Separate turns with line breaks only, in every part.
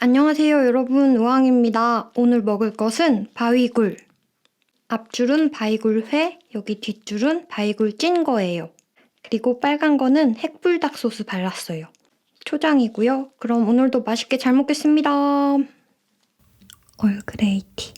안녕하세요 여러분 우왕입니다. 오늘 먹을 것은 바위굴. 앞줄은 바위굴회, 여기 뒷줄은 바위굴 찐 거예요. 그리고 빨간 거는 핵불닭 소스 발랐어요. 초장이고요. 그럼 오늘도 맛있게 잘 먹겠습니다. 얼그레이티.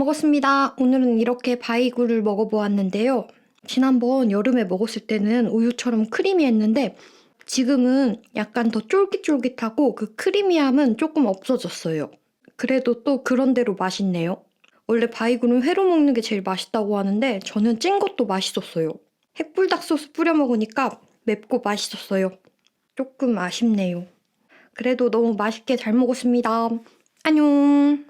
먹었습니다. 오늘은 이렇게 바이굴을 먹어보았는데요. 지난번 여름에 먹었을 때는 우유처럼 크리미했는데 지금은 약간 더 쫄깃쫄깃하고 그 크리미함은 조금 없어졌어요. 그래도 또 그런대로 맛있네요. 원래 바이굴은 회로 먹는 게 제일 맛있다고 하는데 저는 찐 것도 맛있었어요. 핵불닭 소스 뿌려 먹으니까 맵고 맛있었어요. 조금 아쉽네요. 그래도 너무 맛있게 잘 먹었습니다. 안녕.